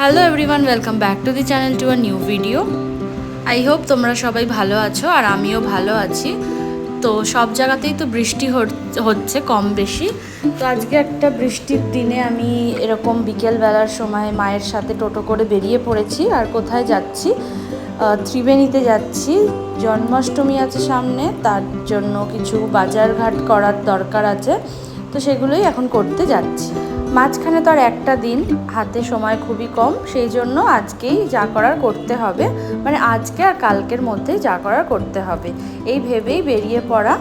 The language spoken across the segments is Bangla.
Hello everyone welcome back to the channel to a new video I hope তোমরা সবাই ভালো আছো আর আমিও ভালো আছি। তো সব জায়গাতেই তো বৃষ্টি হচ্ছে কম বেশি। তো আজকে একটা বৃষ্টির দিনে আমি এরকম বিকেলবেলার সময় মায়ের সাথে টোটো করে বেরিয়ে পড়েছি আর কোথায় যাচ্ছি? ত্রিবেণীতে যাচ্ছি। জন্মাষ্টমী আছে সামনে, তার জন্য কিছু বাজারঘাট করার দরকার আছে। তো সেগুলোই এখন করতে যাচ্ছি। মাঝখানে তো আর একটা দিন হাতে সময় খুবই কম, সেই জন্য আজকেই যা করার করতে হবে। মানে আজকে আর কালকের মধ্যে যা করার করতে হবে। এই ভেবেই বেরিয়ে পড়া।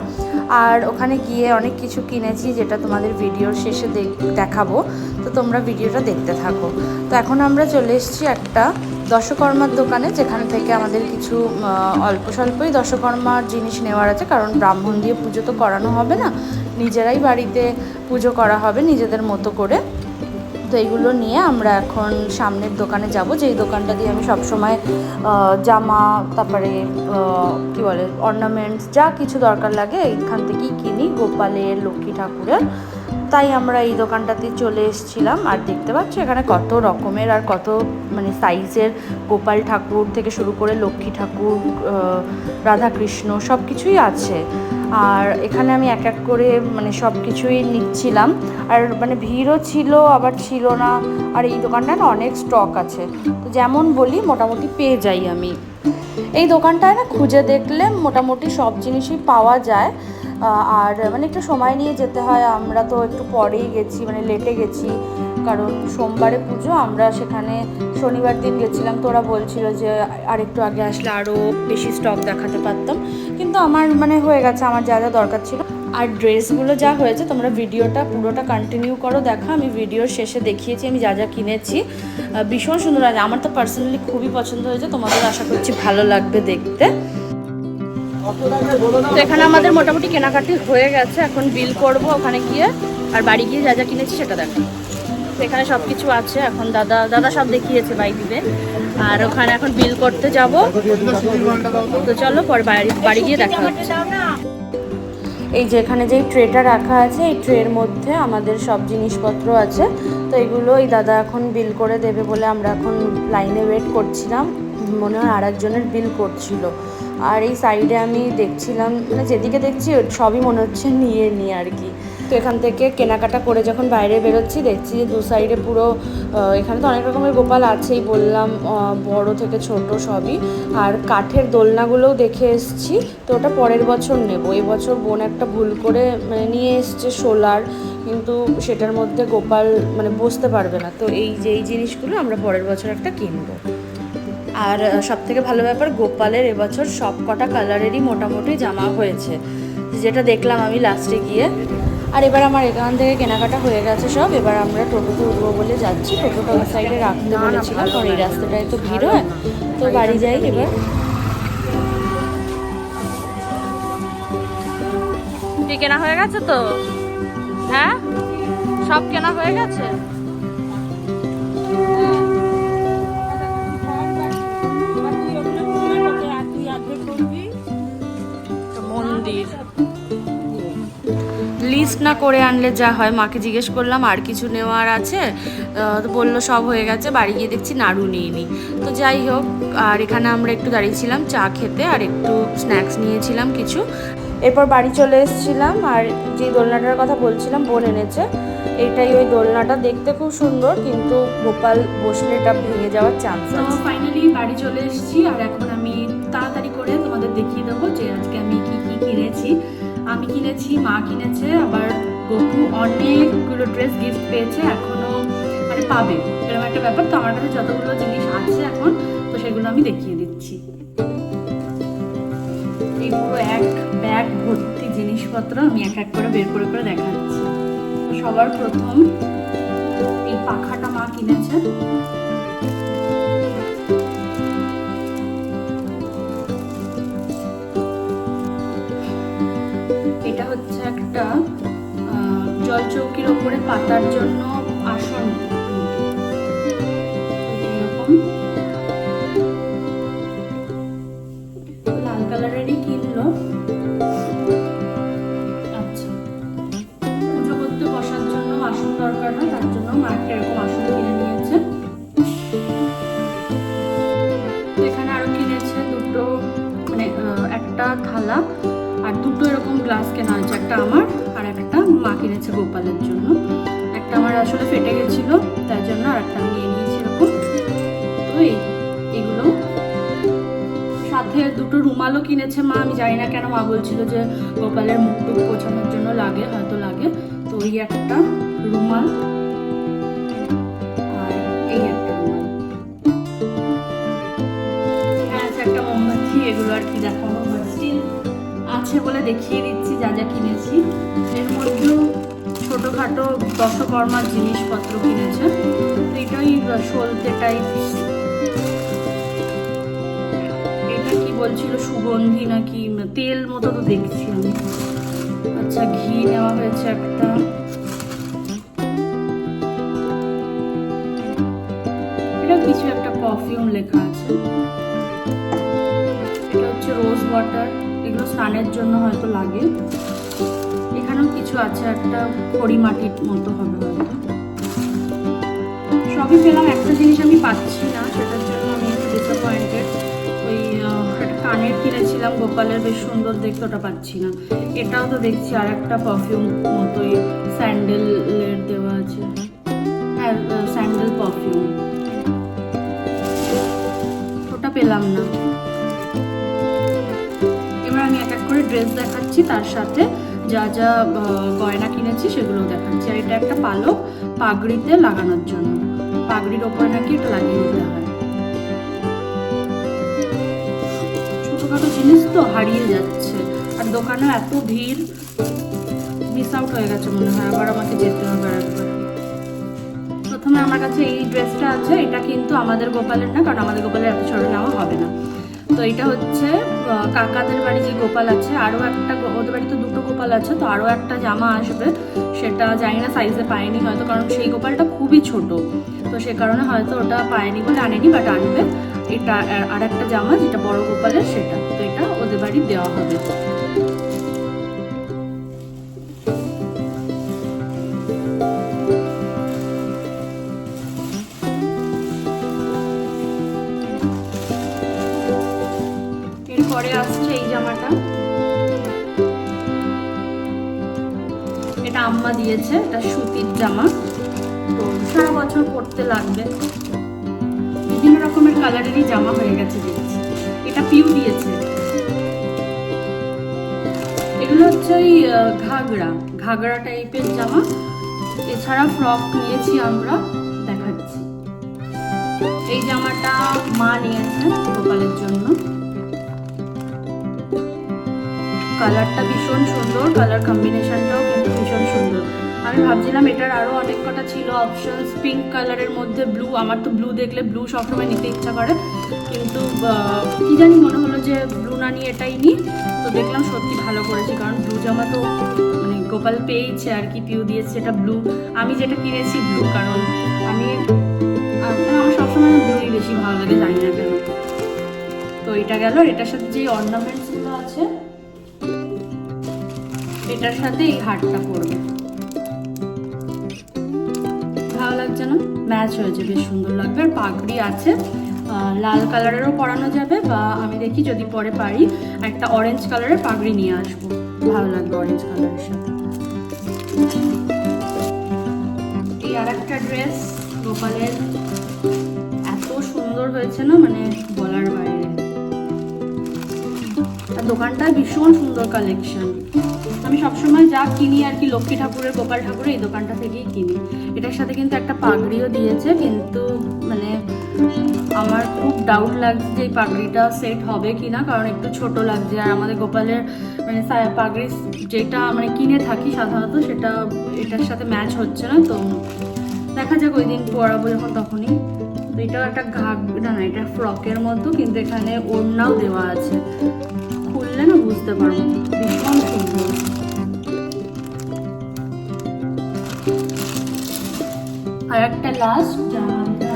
আর ওখানে গিয়ে অনেক কিছু কিনেছি, যেটা তোমাদের ভিডিওর শেষে দেখ- দেখাবো। তো তোমরা ভিডিওটা দেখতে থাকো। তো এখন আমরা চলে এসেছি একটা দশকর্মার দোকানে, যেখান থেকে আমাদের কিছু অল্প স্বল্পই দশকর্মার জিনিস নেওয়ার আছে, কারণ ব্রাহ্মণ দিয়ে পুজো তো করানো হবে না। নিজেরাই বাড়িতে পুজো করা হবে নিজেদের মতো করে। তো এইগুলো নিয়ে আমরা এখন সামনের দোকানে যাব, যেই দোকানটা দিয়ে আমি সবসময় জামা, তারপরে কি বলে অর্নামেন্টস যা কিছু দরকার লাগে, এইখান থেকেই কিনি। গোপালের, লক্ষ্মী ঠাকুরের। তাই আমরা এই দোকানটাতে চলে এসেছিলাম। আর দেখতে পাচ্ছ এখানে কত রকমের আর কত মানে সাইজের গোপাল ঠাকুর থেকে শুরু করে লক্ষ্মী ঠাকুর রাধাকৃষ্ণ সব কিছুই আছে। আর এখানে আমি এক এক করে মানে সব কিছুই নিচ্ছিলাম। আর মানে ভিড়ও ছিল, আবার ছিল না। আর এই দোকানটায় না অনেক স্টক আছে। তো যেমন বলি, মোটামুটি পেয়ে যাই আমি। এই দোকানটায় না খুঁজে দেখলে মোটামুটি সব জিনিসই পাওয়া যায়। আর মানে একটু সময় নিয়ে যেতে হয়। আমরা তো একটু পরেই গেছি মানে লেটে গেছি। কারণ সোমবারে পুজো, আমরা সেখানে শনিবার দিন গেছিলাম। তো ওরা বলছিল যে আর একটু আগে আসলে আরও বেশি স্টক দেখাতে পারতাম। কিন্তু আমার মানে হয়ে গেছে, আমার যা যা দরকার ছিল। আর ড্রেসগুলো যা হয়েছে, তোমরা ভিডিওটা পুরোটা কন্টিনিউ করো, দেখা। আমি ভিডিওর শেষে দেখিয়েছি, আমি যা যা কিনেছি। ভীষণ সুন্দর আছে আমার তো পার্সোনালি খুবই পছন্দ হয়েছে। তোমাদের আশা করছি ভালো লাগবে দেখতে। তো এখানে আমাদের মোটামুটি কেনাকাটি হয়ে গেছে, এখন বিল করব ওখানে গিয়ে, আর বাড়ি গিয়ে যা যা কিনেছি সেটা দেখো এখানে সব কিছু আছে, এখন দাদা দাদা সব দেখিয়েছে বাই দিবে। আর ওখানে এখন বিল করতে যাব। তো চলো পরে বাড়ি বাড়ি গিয়ে দেখা হচ্ছে। এই যে এখানে যে ট্রেটা রাখা আছে, এই ট্রের মধ্যে আমাদের সব জিনিসপত্র আছে। তো এগুলো এই দাদা এখন বিল করে দেবে বলে আমরা এখন লাইনে ওয়েট করছিলাম। মনে হয় আর একজনের বিল করছিল। আর এই সাইডে আমি দেখছিলাম মানে যেদিকে দেখছি সবই মনে হচ্ছে নিয়ে নিয়ে আর কি। তো এখান থেকে কেনাকাটা করে যখন বাইরে বেরোচ্ছি, দেখছি যে দু সাইডে পুরো এখানে তো অনেক রকমের গোপাল আছেই বললাম বড় থেকে ছোট সবই। আর কাঠের দোলনাগুলোও দেখে এসছি, তো ওটা পরের বছর নেব। এবছর বোন একটা ভুল করে মানে নিয়ে এসছে সোলার, কিন্তু সেটার মধ্যে গোপাল মানে বসতে পারবে না। তো এই যে, এই জিনিসগুলো আমরা পরের বছর একটা কিনবো। আর সব থেকে ভালো ব্যাপার গোপালের এবছর সব কটা কালারেরই মোটামুটি জামা হয়েছে। যেটা দেখলাম আমি লাস্টে গিয়ে। আর এবার আমার এখান থেকে কেনাকাটা হয়ে গেছে সব। এবার আমরা টোটোতে উঠবো বলে যাচ্ছি। টোটোটা ওই সাইডে রাখতে বলেছিলাম, কারণ এই রাস্তাটায় তো ভিড় হয়। তো বাড়ি যাই এবার। কেনা হয়ে গেছে তো? হ্যাঁ? সব কেনা হয়ে গেছে? লিস্ট না করে আনলে যা হয়, মাকে জিজ্ঞেস করলাম, আর কিছু নেওয়ার আছে? তো বলল, সব হয়ে গেছে, বাড়ি গিয়ে দেখছি নাড়ু নিয়ে নিই তো যাই হোক, আর এখানে আমরা একটু দাঁড়িয়েছিলাম চা খেতে আর একটু স্ন্যাক্স নিয়েছিলাম কিছু। এরপর বাড়ি চলে এসেছিলাম আর যে দোলনাটার কথা বলছিলাম, বোন এনেছে। এটাই ওই দোলনাটা দেখতে খুব সুন্দর কিন্তু গোপাল বসলে এটা ভেঙে যাওয়ার চান্স তো আছে। ফাইনালি বাড়ি চলে এসেছি আর এখন আমি তাড়াতাড়ি করে তোমাদের দেখিয়ে দেবো যে আজকে আমি কি কি কিনেছি। আমি কিনেছি মা কিনেছে আবার গপু অনেকগুলো ড্রেস গিফট পেয়েছে এখনও মানে পাবে। এরকম একটা ব্যাপার তো আমার কাছে যতগুলো জিনিস আছে এখন তো সেগুলো আমি দেখিয়ে দিচ্ছি। এই পুরো এক ব্যাগ ভর্তি জিনিসপত্র আমি এক এক করে বের করে করে দেখাচ্ছি। সবার প্রথম এই পাখাটা মা কিনেছে। এটা হচ্ছে একটা জল জলচৌকির ওপরে পাতার জন্য আসন। এরকম। রুমালও কিনেছে মা, আমি জানি না কেন মা বলছিল যে গোপালের মুখ টুক পোছানোর জন্য লাগে, হয়তো লাগে। তো ওই একটা রুমাল এই একটা রুমাল। এগুলো আর কি দেখাবো স্টিল আছে বলে দেখিয়ে দিচ্ছি যা যা কিনেছি। এর মধ্যেও ছোটোখাটো দশকর্মার জিনিসপত্র কিনেছে। এটাই সলতে টাইপ বলছিল সুগন্ধি নাকি, তেল মতো তো দেখছি আমি। আচ্ছা ঘি নেওয়া হয়েছে একটা। এটা কিছু একটা পারফিউম লেখা আছে। এটা হচ্ছে রোজ ওয়াটার এগুলো স্নানের জন্য হয়তো লাগে। এখানেও কিছু আছে, একটা খড়ি মাটির মতো হবে সবই পেলাম, একটা জিনিস আমি পাচ্ছি না সেটার কানের কিনেছিলাম, গোপালের বেশ সুন্দর দেখতে, ওটা পাচ্ছি না। এটাও তো দেখছি, আর একটা পারফিউম মতোই স্যান্ডেলের দেওয়া আছে। হ্যাঁ স্যান্ডেল পারফিউম ওটা পেলাম না। এবার আমি এক এক করে ড্রেস দেখাচ্ছি, তার সাথে যা যা গয়না কিনেছি, সেগুলো দেখাচ্ছি। আর এটা একটা পালক পাগড়িতে লাগানোর জন্য। পাগড়ির ওপরে নাকি এটা লাগিয়ে দিতে হয়। ছোটখাটো জিনিস তো হারিয়ে যাচ্ছে। আর দোকানে এত ভিড় মিস আউট হয়ে গেছে মনে হয়। আবার আমাকে যেতে হবে আর একবার প্রথমে আমার কাছে এই ড্রেসটা আছে, এটা কিন্তু আমাদের গোপালের না, কারণ আমাদের গোপালের এত ছোট নেওয়া হবে না। তো এটা হচ্ছে কাকাদের বাড়ি যে গোপাল আছে, আরও একটা ওদের বাড়িতে দুটো গোপাল আছে, তো আরও একটা জামা আসবে। সেটা জানি না সাইজে পায়নি হয়তো, কারণ সেই গোপালটা খুবই ছোট। তো সে কারণে হয়তো ওটা পায়নি বলে আনেনি বাট আনবে। এটা আর- একটা জামা যেটা বড় গোপালের, সেটা। তো এটা ওদের বাড়ি দেওয়া হবে। এরপরে আসছে এই জামাটা। এটা আম্মা দিয়েছে, এটা সুতির জামা। তো সারা বছর পরতে লাগবে। বিভিন্ন রকমের কালারেরই জামা হয়ে গেছে দেখছি। এটা পিউ দিয়েছে। এগুলো হচ্ছে ওই আহ, ঘাগরা ঘাগরা টাইপের জামা। এছাড়া ফ্রক নিয়েছি আমরা দেখাচ্ছি। এই জামাটা মা নিয়েছে গোপালের জন্য। কালারটা ভীষণ সুন্দর কালার কম্বিনেশনটাও কিন্তু ভীষণ সুন্দর। আমি ভাবছিলাম এটার আরও অনেক কটা ছিল অপশনস পিঙ্ক কালারের মধ্যে ব্লু আমার তো ব্লু দেখলে ব্লু সবসময় নিতে ইচ্ছা করে। কিন্তু কি জানি মনে হলো যে ব্লু না নিয়ে এটাই নিই। তো দেখলাম সত্যি ভালো করেছি কারণ ব্লু জামা তো মানে গোপাল পেয়েছে আর কি পিউ দিয়েছে এটা ব্লু আমি যেটা কিনেছি ব্লু কারণ আমি আহ, আমার সবসময় ব্লুই বেশি ভালো লাগে জানি না কেন। তো এটা গেল এটার সাথে যে অর্নামেন্টসগুলো আছে এটার সাথে এই হারটা পড়বে লাগছে না ম্যাচ হয়েছে বেশ সুন্দর লাগবে। আর পাগড়ি আছে লাল কালারেরও পরানো যাবে বা আমি দেখি যদি পরে পারি, একটা অরেঞ্জ কালারের পাগড়ি নিয়ে আসব। ভালো লাগবে অরেঞ্জ কালারের সাথে। এই আর একটা ড্রেস গোপালের এত সুন্দর হয়েছে না মানে বলার বাইরে আর দোকানটা ভীষণ সুন্দর কালেকশন আমি সবসময় যা কিনি আর কি লক্ষ্মী ঠাকুরের, গোপাল ঠাকুরের এই দোকানটা থেকেই কিনি। এটার সাথে কিন্তু একটা পাগড়িও দিয়েছে, কিন্তু মানে আমার খুব ডাউট লাগছে যে এই পাগড়িটা সেট হবে কি না কারণ একটু ছোট লাগছে। আর আমাদের গোপালের মানে পাগড়ি যেটা মানে কিনে থাকি সাধারণত, সেটা এটার সাথে ম্যাচ হচ্ছে না, তো দেখা যাক ওই দিন পরাবো যখন তখনই। তো এটাও একটা ঘাগরা না এটা ফ্রকের মতো, কিন্তু এখানে ওড়নাও দেওয়া আছে। খুললে না বুঝতে পারব ভীষণ সুন্দর। আর একটা লাস্ট জামাটা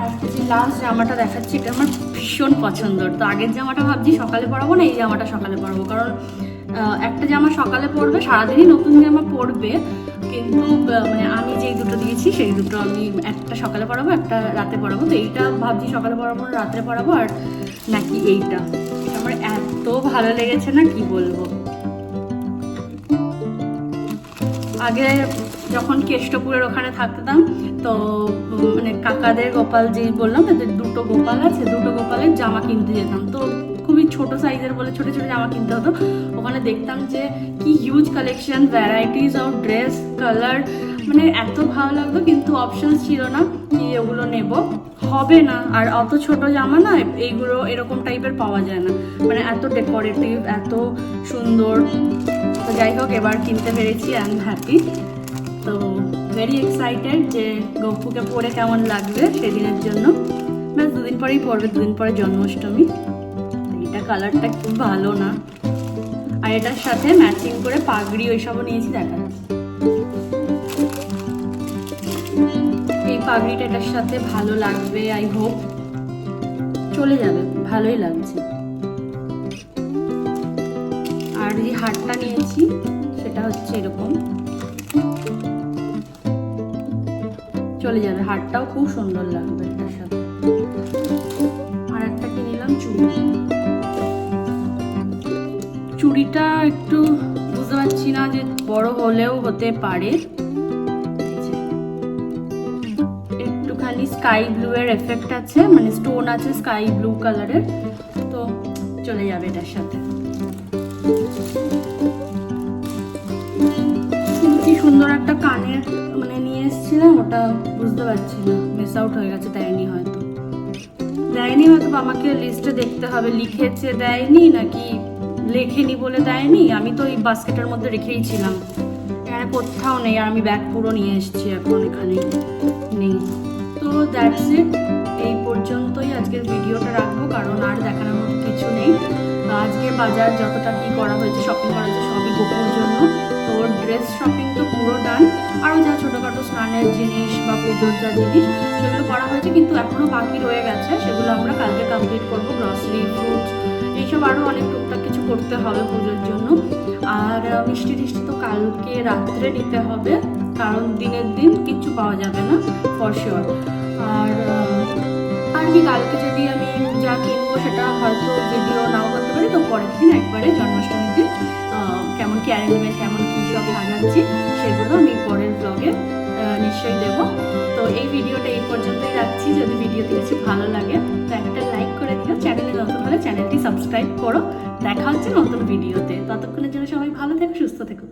আর একটা লাস্ট জামাটা দেখাচ্ছি, এটা আমার ভীষণ পছন্দর। তো আগের জামাটা ভাবছি সকালে পরাবো না, এই জামাটা সকালে পরাবো। কারণ একটা জামা সকালে পরবে, সারাদিনই নতুন জামা পরবে। কিন্তু মানে আমি যেই দুটো দিয়েছি, সেই দুটো আমি একটা সকালে পরাবো, একটা রাতে পরাবো। তো এইটা ভাবছি সকালে পরাবো না, রাত্রে পরাবো, আর নাকি এইটা। আমার এত ভালো লেগেছে না, কি বলব। আগে যখন কেষ্টপুরের ওখানে থাকতাম, তো মানে কাকাদের গোপাল যে বললাম যে দুটো গোপাল আছে, দুটো গোপালের জামা কিনতে যেতাম। তো খুবই ছোট সাইজের বলে ছোট ছোট জামা কিনতে হতো। ওখানে দেখতাম যে কি huge collection varieties of dress colour মানে এত ভালো লাগতো, কিন্তু অপশন ছিল না কি ওগুলো নেব। হবে না, আর অত ছোট জামা না, এইগুলো এরকম টাইপের পাওয়া যায় না। মানে এত ডেকোরেটিভ এত সুন্দর। তো যাই হোক, এবার কিনতে পেরেছি এম হ্যাপি ভেরি এক্সাইটেড যে গপুকে পরে কেমন লাগবে সেদিনের জন্য। ব্যাস, দুদিন পরেই পড়বে, দুদিন পরে জন্মাষ্টমী। এটা কালারটা খুব ভালো না। আর এটার সাথে ম্যাচিং করে পাগড়ি ওইসবও নিয়েছি, দেখা যাচ্ছে এই পাগড়িটা এটার সাথে ভালো লাগবে আই হোপ চলে যাবে, ভালোই লাগছে। আর যে হারটা নিয়েছি, সেটা হচ্ছে এরকম। চলে যাবে হারটাও খুব সুন্দর লাগবে। এটার সাথে আর একটা কি নিলাম, চুড়ি। চুড়িটা একটু বুঝতে পারছি না যে বড় হলেও হতে পারে। একটুখানি স্কাই ব্লু এর এফেক্ট আছে মানে স্টোন আছে স্কাই ব্লু কালারের তো চলে যাবে এটার সাথে। কি সুন্দর একটা কানের মানে নিয়ে এসেছিলাম, ওটা বুঝতে পারছি না। মিস আউট হয়ে গেছে, দেয়নি হয়তো। দেয়নি হয়তো আমাকে লিস্টে দেখতে হবে, লিখেছে দেয়নি, নাকি লেখেনি বলে দেয়নি? আমি তো এই বাস্কেটের মধ্যে রেখেই ছিলাম। এখানে কোথাও নেই, আর আমি ব্যাগ পুরো নিয়ে এসেছি এখন, এখানে নেই। তো দ্যাটস ইট এই পর্যন্তই আজকের ভিডিওটা রাখব, কারণ আর দেখানোর মতো কিছু নেই। আজকে বাজার যতটা কি করা হয়েছে শপিং করা হয়েছে, সবই গোপুর জন্য। তো ড্রেস শপিং তো পুরো ডান আরও যা ছোটোখাটো স্নানের জিনিস বা পুজোর যা জিনিস, সেগুলো করা হয়েছে, কিন্তু এখনও বাকি রয়ে গেছে। সেগুলো আমরা কালকে কমপ্লিট করব গ্রসারি ফ্রুটস এইসব আরও অনেক টুকটাক কিছু করতে হবে পুজোর জন্য। আর মিষ্টি টিষ্টি তো কালকে রাত্রে নিতে হবে, কারণ দিনের দিন কিচ্ছু পাওয়া যাবে না ফর শিওর আর আর কি কালকে যদি আমি যা কিনবো, সেটা হয়তো ভিডিও নাও করতে পারি, তো পরের দিন একবারে জন্মাষ্টমীর দিন কেমন কি অ্যারেঞ্জমেন্ট কেমন কী আগাচ্ছি, সেগুলো আমি পরের ব্লগে নিশ্চয়ই দেবো। তো এই ভিডিওটা এই পর্যন্তই রাখছি। যদি ভিডিওতে কিছু ভালো লাগে, তো একটা লাইক করে দিও। চ্যানেলে নতুন হলে চ্যানেলটি সাবস্ক্রাইব করো। দেখা হচ্ছে নতুন ভিডিওতে। ততক্ষণের জন্য সবাই ভালো থেকো, সুস্থ থেকো।